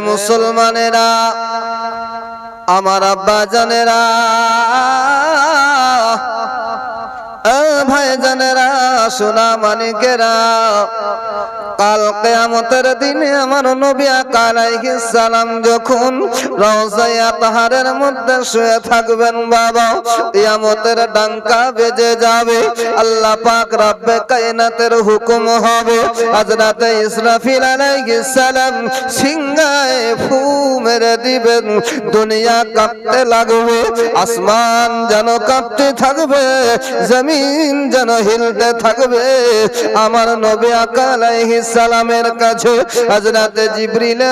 মুসলমানেরা আমার আব্বা জানেরা ভাই জানেরা সোনা মানিকেরা কাল কেয়ামতের দিনে আমার নবী আলাইহিস সালাম যখন রওজায়া তাহারের মধ্যে শুয়ে থাকবেন বাবা, কিয়ামতের ডাঙ্কা বেজে যাবে। আল্লাহ পাক রব্বে কায়নাতের হুকুম হবে। হযরত ইসরাফিল আলাইহিস সালাম সিংহায় ফু মেরে দিবেন, দুনিয়া কাঁপতে লাগবে, আসমান যেন কাঁপতে থাকবে, জমিন যেন হিলতে থাকবে। আমার নবী আলাইহিস সালামের কাছে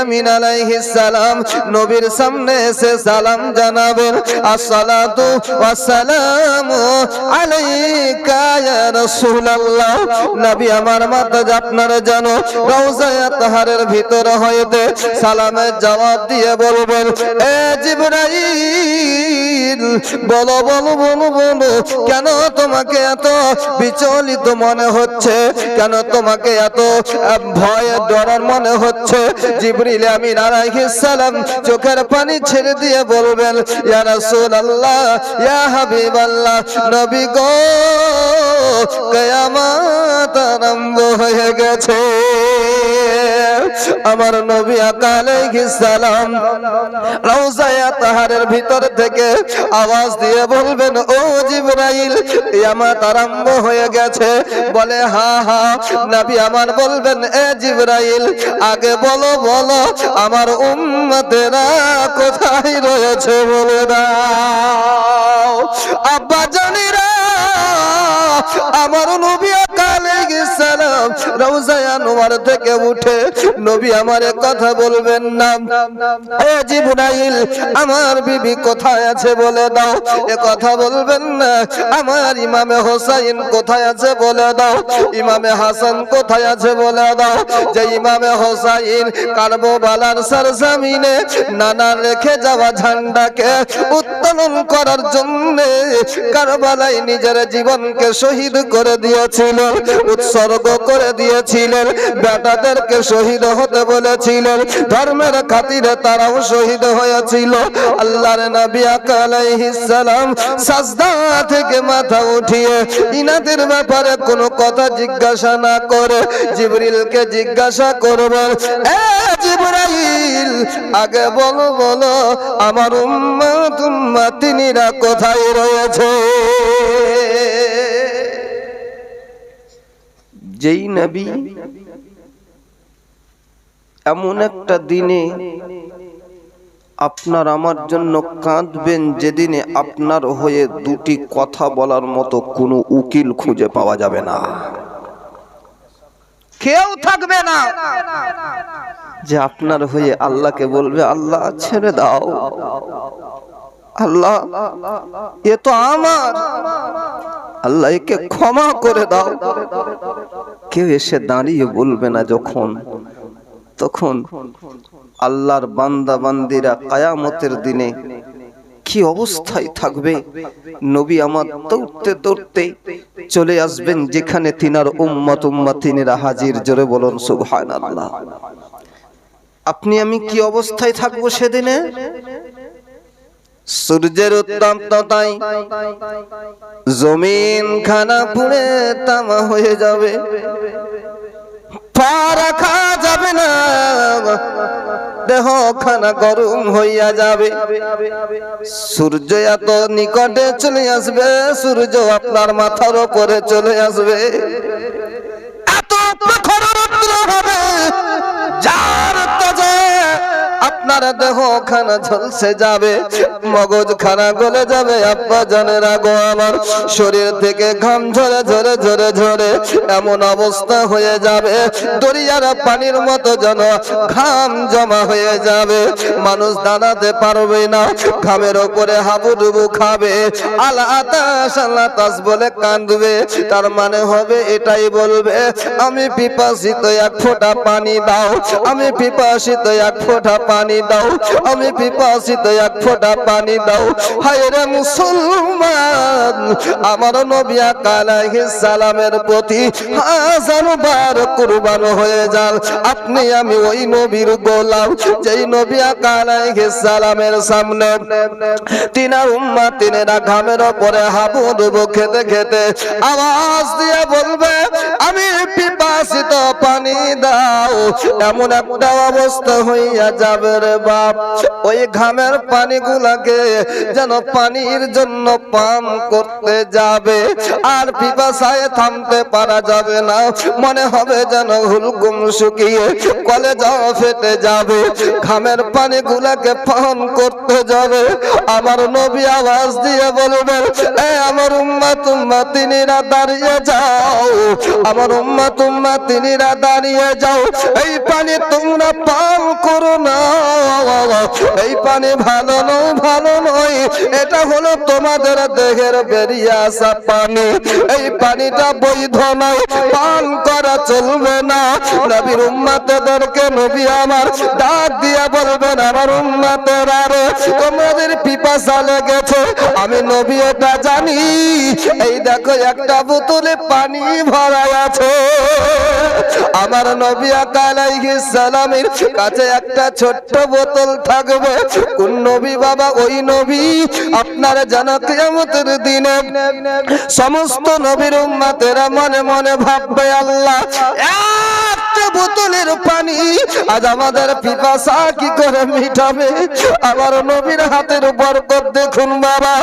আমিন আলাইহিস সালাম নবীর সামনে এসে সালাম জানাবেন আসসালাতু ওয়াসসালামু আলাইকা ইয়া রাসূলুল্লাহ। নবী আমার মাতা আপনারা জানো রওজায়ে তাহারের ভিতর হইতে সালামের জবাব দিয়ে বলবেন, এ বলো বলো বলো বলো, কেন তোমাকে এত বিচলিত মনে হচ্ছে? কেন তোমাকে এত ভয়ে ডরার মনে হচ্ছে। জিবরিল আমিন আলাইহিস সালাম চোখের পানি ছেড়ে দিয়ে বলবেন, ইয়া রাসূলুল্লাহ, ইয়া হাবিবাল্লাহ, নবী গো, কিয়ামত আরম্ভ হয়ে গেছে। আমার নবী আলাইহিস সালাম রওজায়ে তাহারের ভিতর থেকে আওয়াজ দিয়ে বলবেন, ও জিবরাইল, কিয়ামত আরম্ভ হয়ে গেছে। বলে, হা হা। নবী আমার বলবেন এ জিব্রাইল, আগে বলো বলো, আমার উম্মতেরা কোথায় রয়েছে বলে দাও। আব্বা জানিরা, আমার নবী কালে সালাম রওজায়ে আনোয়ার থেকে উঠে নবী আমার কথা বলবেন এ জিবরাইল, আমার বিবি কোথায় আছে বলে দাও। এ কথা বলবেন না, আমার ইমামে হোসাইন কোথায় আছে বলে দাও। ইমামে হাসান কোথায় আছে বলে দাও। যে ইমামে হোসাইন সরজমিনে নানা রেখে যাওয়া ঝান্ডাকে উত্তোলন করার জন্য কারবালায় নিজের জীবনকে শহীদ করে দিয়েছিল। উৎসর্গ করে দিয়েছিলেন। বেটাদেরকে শহীদ হতে বলেছিলেন। ধর্মের খাতিরে তারাও শহীদ হয়েছিল। আল্লাহর নবী আলাইহিস সালাম সাজদা থেকে মাথা উঠিয়ে ইনাদের ব্যাপারে কোনো কথা জিজ্ঞাসা না করে জিবরিলকে জিজ্ঞাসা করবেন, এ জিবরাইল, আগে বলো বলো, আমার উম্মত উম্মাতিনীরা কোথায় রয়েছে? যেই নবী এমন একটা দিনে আপনার আমার জন্য কাঁদবেন যেদিনে আপনার হয়ে দুটি কথা বলার মতো কোনো উকিল খুঁজে পাওয়া যাবে না। কেউ থাকবে না যে আপনার হয়ে আল্লাহকে বলবে, আল্লাহ ছেড়ে দাও। আল্লাহ, এ তো আমার। আল্লাহ একে ক্ষমা করে দাও। কেউ এসে দাঁড়িয়ে বলবে না যখন, তখন আল্লাহর বান্দা বান্দিরা কায়ামতের দিনে কি অবস্থায় থাকবে? নবী আমার দৌড়তে দৌড়তে চলে আসবেন যেখানে তিনার উম্মত উম্মাতিনেরা হাজির। জোরে বলুন, সুবহানাল্লাহ। আপনি, আমি কি অবস্থায় থাকব সেদিনে? সূর্যের উত্তপ্ততায় জমিন খানা পুড়ে তামা হয়ে যাবে। পা রাখা যাবে না। দেহ খানা গরম হইয়া যাবে। সূর্য এত নিকটে চলে আসবে, সূর্য আপনার মাথার উপরে চলে আসবে। আপনার দেহ খানা ঝলসে যাবে, মগজ খানা গলে যাবে, আব্বা জানের আগো আমার শরীর থেকে ঘাম ঝরে ঝরে ঝরে ঝরে এমন অবস্থা হয়ে যাবে, দরিয়ার পানির মতো যেন ঘাম জমা হয়ে যাবে, মানুষ দাঁড়াতে পারবে না, ঘামের ওপরে হাবুডুবু খাবে আলা আতাস আল্লাহ তাস বলে কাঁদবে, তার মানে হবে এটাই বলবে, আমি পিপাসিত এক ফোঁটা পানি দাও, আমি পিপাসিত এক ফোঁটা পানি দাও, আমি পিপাসিত এক ফোঁটা পানি দাও। হায় রে মুসলমান, আমার নবী আলাইহিস সালামের প্রতি হাজার বার কুরবান হয়ে যান। আপনি, আমি ওই নবীর গোলাম, যেই নবী আলাইহিস সালামের সামনে তিনার উম্মা তিনেরা ঘামের ওপরে হাবুডুবু খেতে খেতে আওয়াজ দিয়ে বলবে, আমি পিপাসিত পানি দাও। এমন একটা অবস্থা হইয়া যাবে রে বাপ, ওই ঘামের পানিগুলাকে যেন পানির জন্য পান করতে যাবে। আর পিপাসায় থামতে পারা যাবে না। মনে হবে যেন হুলকুম শুকিয়ে কলে যাওয়া ফেটে যাবে। ঘামের পানিগুলাকে পান করতে যাবে। আমার নবী আওয়াজ দিয়ে বলবেন, এ আমার উম্মা তুম্মা তিনিরা দাঁড়িয়ে যাও। আমার উম্মা তুম্মা তিনিরা দাঁড়িয়ে যাও। এই পানি তোমরা পান করো না। এই পানি ভালো নয় ভালো নয়। এটা হলো তোমাদের দেহের বেরিয়ে আসা পানি। এই পানিটা বৈধ নয়, পান করা চলবে না। নবীর উম্মাতেদেরকে নবী আমার ডাক দিয়ে বলবেন, আমার উম্মাতের আরে তোমাদের পিপাসা লেগেছে। আমি নবী, এটা জানি। এই দেখো, একটা বোতলে পানি ভরা আছে। আমার নবী আলাইহিস সালামের কাছে একটা ছোট্ট বোতল থাকবে। কোন নবী বাবা, ওই নবী আপনার জানা কিয়ামতের দিনে সমস্ত নবীর উম্মতেরা মনে মনে ভাববে, আল্লাহ বোতলের পানি আজ আমাদের পিপাসা কি করে মিটাবে? আমার নবীর হাতের বরকত দেখুন বাবা,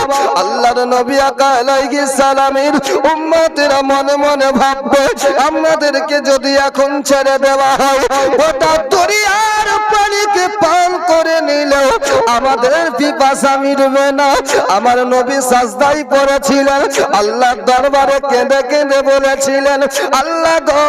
আল্লাহর নবী আলাইহিস সালামের উম্মতেরা মনে মনে ভাববে, আমাদেরকে যদি এখন ছেড়ে দেওয়া হয় ওটা দরিয়ার পানিকে পান করে নিলেও আমাদের পিপাসা মিটবে না। আমার নবী সাজদাই পড়েছিলেন আল্লাহ দরবারে কেঁদে কেঁদে বলেছিলেন, আল্লাহ গো,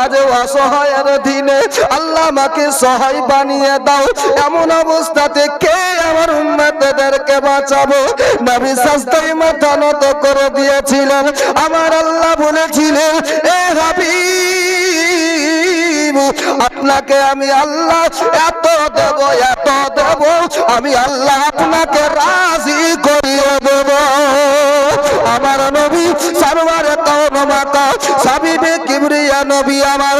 আজ অসহায়ের দিনে আল্লাহ আমাকে সহায় বানিয়ে দাও। এমন অবস্থাতে কে আমার উম্মতদেরকে বাঁচাবো? নবী সাজদাই মাথা নত করে দিয়েছিলেন। আমার আল্লাহ বলেছিলেন, এ হাবিব আপনাকে আমি আল্লাহ এত দেব এত দেব, আমি আল্লাহ আপনাকে রাজি করিয়ে দেব। আমার নবী কওম মাতা কিবরিয়া নবী আমার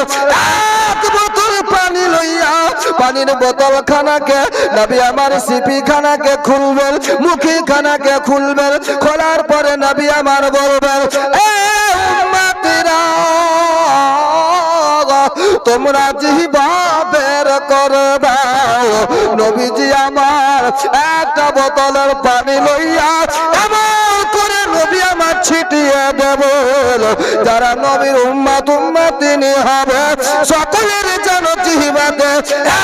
এক বোতল পানি লইয়া, পানির বোতল খানাকে নবী আমার সিপি খানাকে খুলবেন মুখি খানাকে খুলবেন, খোলার পরে নবী আমার বলবেন তোমরা জিহবা বের করে নবীজি আমার একটা বোতলের পানি লইয়া এমন করে ছিটিয়ে দেব। যারা নবীর উম্মা তুম্মা তিনি হবে, সকলের যেন জিহবাতে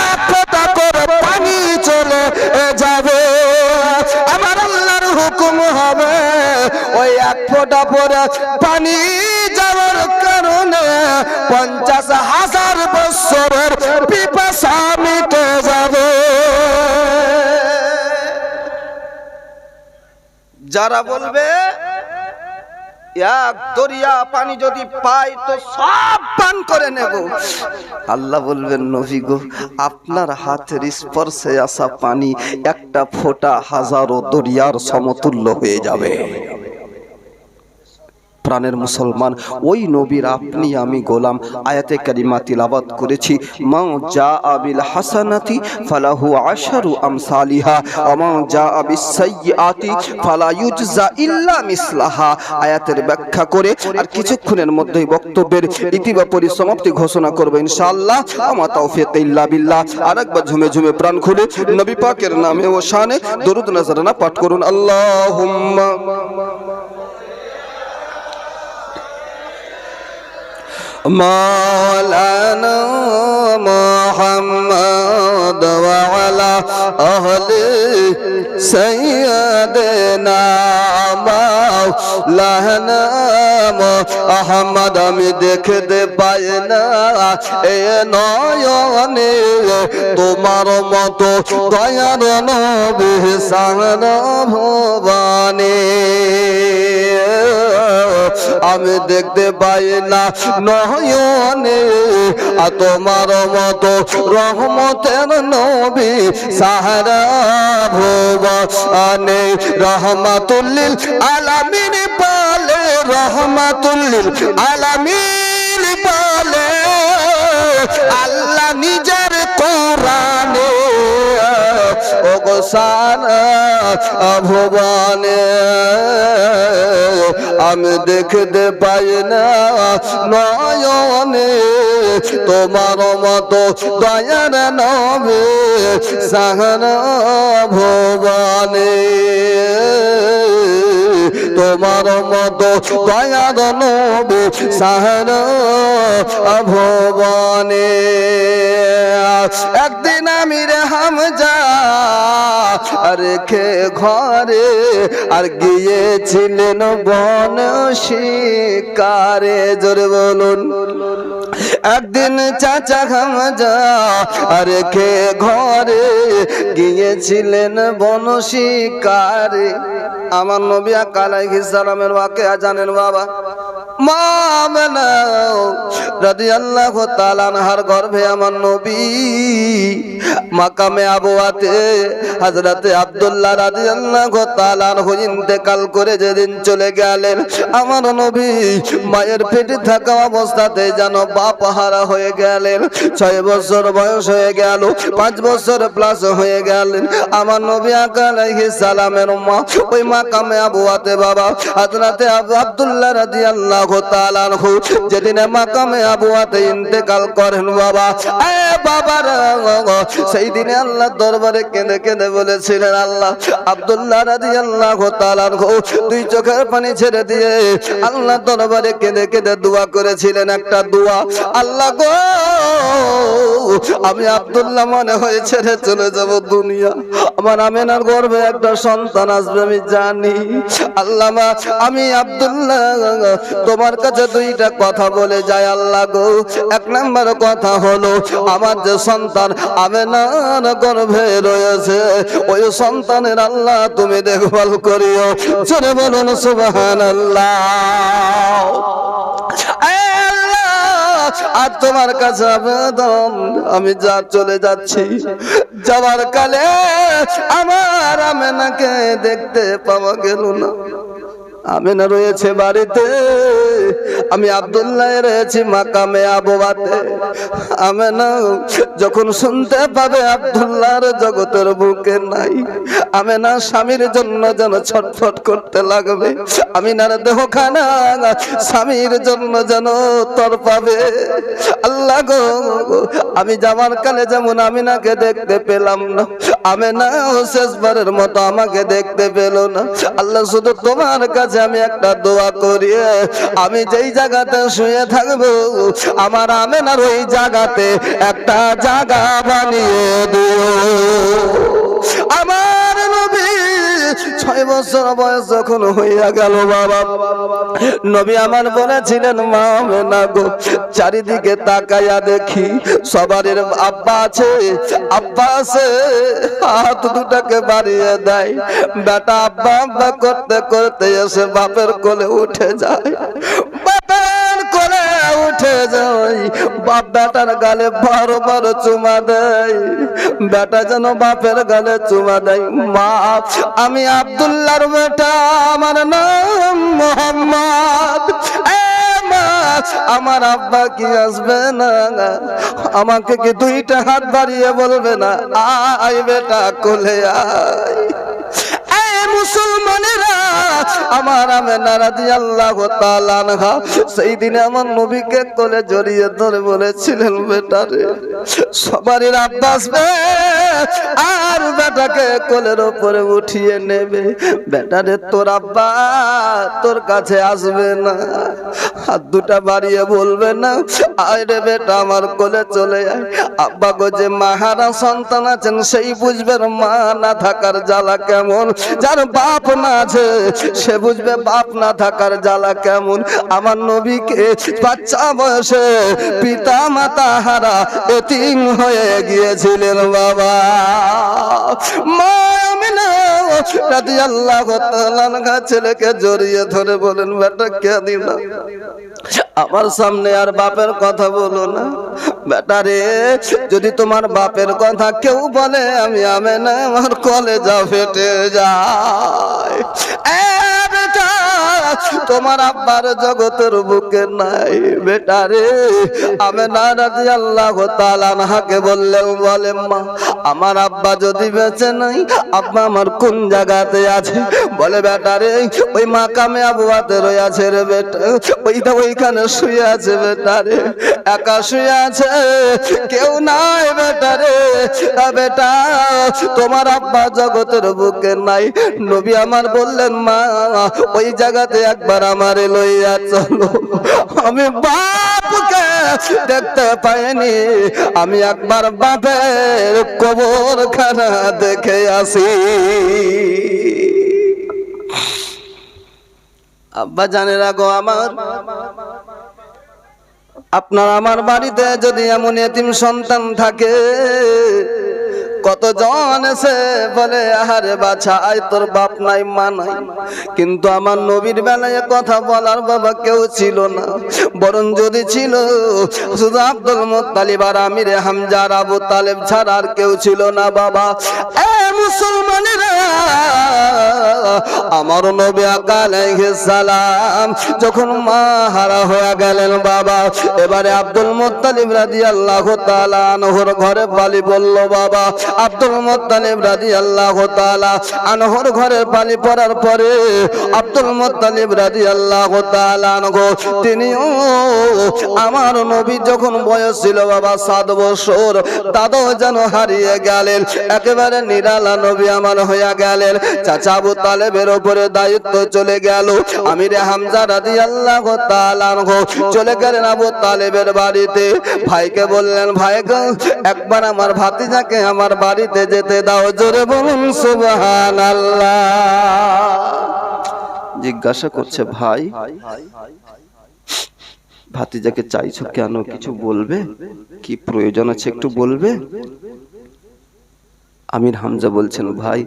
এক ফোঁটা করে পানি চলে যাবে। আমার আল্লাহর হুকুম হবে, ওই এক ফোঁটা পরে পানি যাওয়ার কারণে পঞ্চাশ হাজার যারা বলবে, এক দরিয়া পানি যদি পাই তো সব পান করে নেব। আল্লাহ বলবেন, নবী গো, আপনার হাতের স্পর্শে আসা পানি একটা ফোঁটা হাজারো দরিয়ার সমতুল্য হয়ে যাবে। প্রাণের মুসলমান, ওই নবীর আপনি আমি গোলাম। আয়াতে কারিমা তিলাবাত করেছি মাও যা আবিল হাসানাতি ফালাহু আশারু আমসালিহা, ওয়া যা আবিস সাইয়্যাতি ফালা ইউজজা ইল্লা মিসলাহা। আয়াতের ব্যাখ্যা করে আর কিছুক্ষণের মধ্যেই বক্তব্যের ইতিবা সমাপ্তি ঘোষণা করব ইনশাআল্লাহ। আমা তাওফিক ইল্লা বিল্লাহ। আরেকবার ঝুমে ঝুমে প্রাণ খুলে নবী পাকের নামে ও শানে দরুদ নজরানা পাঠ করুন। আল্লাহুম্মা مولانا محمد وعلى أهل سيدنا مولانا আহমদ আমি দেখতে পাই না এ নয়নে তোমার মতো দয়ার নবী সারা ভবানী আমি দেখতে পাই না নয়নে তোমার মতো রহমতের নবী সাহারা ভবানে। রহমাতুল্লিল আলামিন পালে, রহমাতুল্লিল আলামিন পালে। আল্লাহ নিজের ওগসানা ভুবনে আমি দেখতে পাই না নয়নে। তোমার মতো দয়ার নবে সাহারা ভুবনে তোমার মতো দয়ার নবে সাহারা ভুবনে একদিন আমি রে হামজা রেখে ঘরে? আর গিয়েছিলেন বন শিকারে, জোরে বলুন। একদিন চাচা খামজা রেখে ঘরে? গিয়েছিলেন বন শিকারে। আমার নবী আলাইহিস সালামের ওয়াকে জানেন বাবা। আমার নবী মায়ের পেটে থাকা অবস্থাতে যেন বাপ হারা হয়ে গেলেন। ছয় বছর বয়স হয়ে গেল, পাঁচ বছর প্লাস হয়ে গেলেন। আমার নবী আলাইহিস সালামের মা ওই মাকামে আবুয়াতে বাবা হযরতে আব্দুল্লাহ যেদিন মাকামে ইন্তেকাল করেন বাবা। বাবার সেই দিনে আল্লাহ দরবারে কেঁদে কেঁদে বলেছিলেন, আল্লাহ দুই চোখের পানি ছেড়ে দিয়ে আল্লাহ দরবারে কেঁদে কেঁদে দোয়া করেছিলেন একটা দোয়া। আল্লাহ গো, আমি আব্দুল্লাহ মনে হয়ে ছেড়ে চলে যাব দুনিয়া। আমার আমেনার গর্ভে একটা সন্তান আসবে, আমি জানি। আল্লাহ আমি আব্দুল্লাহ তোমার কাছে দুইটা কথা বলে যায়, আল্লাহ গো। এক নম্বর কথা হলো, আমার যে সন্তান আমেনার গর্ভে রয়েছে, ওই সন্তানের আল্লাহ তুমি দেখভাল করিও। চলে বলুন সুবাহান আর তোমার কাছে আবেদন, আমি যা চলে যাচ্ছি। যাওয়ার কালে আমার আমেনাকে দেখতে পাওয়া গেল না। আমেনা রয়েছে বাড়িতে, আমি আব্দুল্লাহ রয়েছি মাকামে আবুবাতে। আমেনা যখন শুনতে পাবে আব্দুল্লাহর জগতের বুকে নাই, আমেনা স্বামীর জন্য যেন ছটফট করতে লাগবে। আমি না দেহখানা স্বামীর জন্য যেন তর পাবে। আল্লাহ গো, আমি যাওয়ার কালে যেমন আমি আমিনাকে দেখতে পেলাম না আমেনা শেষবারের মতো আমাকে দেখতে পেল না। আল্লাহ শুধু তোমার কাছে আমি একটা দোয়া করি, আমি যেই জায়গাতে শুয়ে থাকব, আমার আমেনার ওই জায়গাতে একটা জায়গা বানিয়ে দিও। আমার বছর বয়স যখন হইয়া গেল বাবা, নবী আমার বলেছিলেন, মা না গো, চারিদিকে তাকাইয়া দেখি সবার আব্বা আছে আব্বা আছে, হাত দুটাকে বাড়িয়ে দেয়, বেটা আব্বা আব্বা করতে করতে এসে বাপের কোলে উঠে যায়। বাপের উঠে বাপ বেটার গালে চুমা দেয়, বেটা যেন বাপের গালে চুমা দেয়। মা, আমি আব্দুল্লাহর বেটা, আমার নাম মোহাম্মদ। আমার আব্বা কি আসবে না? আমাকে কি দুইটা হাত বাড়িয়ে বলবে না? আয় বেটা, কোলে আয়। মুসলমানেরা আমার আমেনা রাদিয়াল্লাহু আল্লাহ আনহা। সেই দিনে আমার নবীকে কোলে জড়িয়ে ধরে বলেছিলেন বেটারে সবারই আব্বাস আর বেটাকে কোলের ওপরে উঠিয়ে নেবে। বেটারে তোর আব্বা তোর কাছে আসবে না। হাত দুটা বাড়িয়ে বলবে না আরে বেটা, আমার কোলে চলে যায় আব্বা গো, যে মাহারা সন্তান আছেন, সেই বুঝবেন মা না থাকার জ্বালা কেমন? যার বাপ না আছে সে বুঝবে বাপ না থাকার জ্বালা কেমন? আমার নবীকে বাচ্চা বয়সে পিতা মাতা হারা এতিম হয়ে গিয়েছিলেন বাবা। ছেলেকে জড়িয়ে ধরে বলেন বেটা কে দিল? আমার সামনে আর বাপের কথা বলো না। বেটা রে, যদি তোমার বাপের কথা কেউ বলে, আমি আমে না আমার কলে যা ফেটে যায় তোমার আব্বার জগতের বুকে নাই বেটা রে। আমি না রাজি আল্লাহ তালানহাকে বললেন, বলে, মা, আমার আব্বা যদি বেঁচে নাই, আব্বা আমার কোন জায়গাতে আছে? বলে, বেটা রে, ওই মা কামে আবুয়াতে রয়েছে রে বেটা। ওইটা ওইখানে শুয়ে আছে বেটা রে। একা শুয়ে আছে, কেউ নাই বেটা রে। বেটা, তোমার আব্বা জগতের বুকে নাই। নবী আমার বললেন, মা, ওই জায়গাতে একবার আমারে লইয়া চলো। আমি বাপকে দেখতে পাইনি। আমি একবার বাপের কবর খানা দেখে আসি। আব্বা জানে রাখো আমার। আপনার আমার বাড়িতে যদি এমন এতিম সন্তান থাকে কতজন এসে বলে, আহারে বাছা, আয় তোর বাপ নাই, মা নাই। কিন্তু আমার নবীর বেলায় কথা বলার বাবা কেউ ছিল না। বরং যদি ছিল, শুধু আব্দুল মোত্তালিব আর আমির হামজার আবু তালেব ছাড়া আর কেউ ছিল না বাবা। এ মুসলমানেরা আমার নবী আলাইহিস সালাম যখন মা হারা হয়ে গেলেন বাবা, এবারে আব্দুল মুত্তালিব রাদিয়াল্লাহু তাআলা আনহর ঘরে বালি বলল বাবা। আব্দুল মুত্তালিব রাদিয়াল্লাহু তাআলা আনহর ঘরে বালি পড়ার পরে আব্দুল মুত্তালিব রাদিয়াল্লাহু তাআলা আনহু, তিনিও আমার নবী যখন বয়স ছিল বাবা সাত বছর দাদাও যেন হারিয়ে গেলেন। একেবারে নিরালা নবী আমার হইয়া গেলেন। চাচা আবু তালেবের উপরে দায়িত্ব চলে গেল। আমির হামজা রাদি আল্লাহ চলে গেলেন আবু তালেবের বাড়িতে। ভাইকে বললেন, ভাই একবার আমার ভাতিজাকে আমার বাড়িতে যেতে দাও, জোরে বলুন সুবহান জিজ্ঞাসা করছে, ভাই, ভাতিজাকে চাইছো কেন? কিছু বলবে? কি প্রয়োজন আছে একটু বলবে? আমির হামজা বলছেন, ভাই,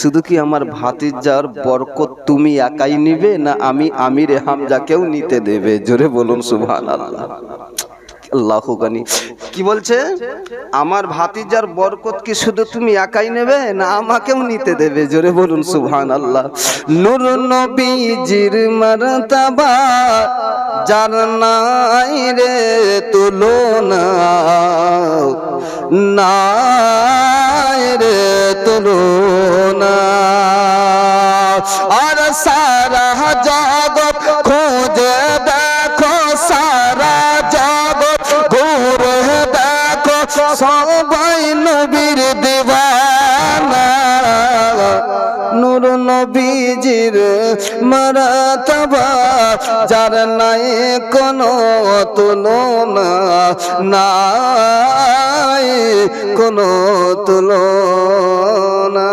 শুধু কি আমার ভাতিজার বরকত তুমি একাই নিবে, না আমি আমির হামজাকেও নিতে দেবে? জোরে বলুন সুভান আল্লাহ কি বলছে? আমার ভাতিজার বরকত কি শুধু তুমি একাই নেবে, না আমাকেও নিতে দেবে? জোরে বলুন সুবহান আল্লাহ নূর নবীজির মারতাবা যার নাই রে তুলনা। নাই রে তুলনা। আর সারা জগৎ খোঁজে দেখো, সারা জগৎ ঘুরে দেখো, সবাই নবীর দিবানা। নূর নবীজির মারাতবা যার নাই কোনো তুলনা নাই কোনো তুলনা।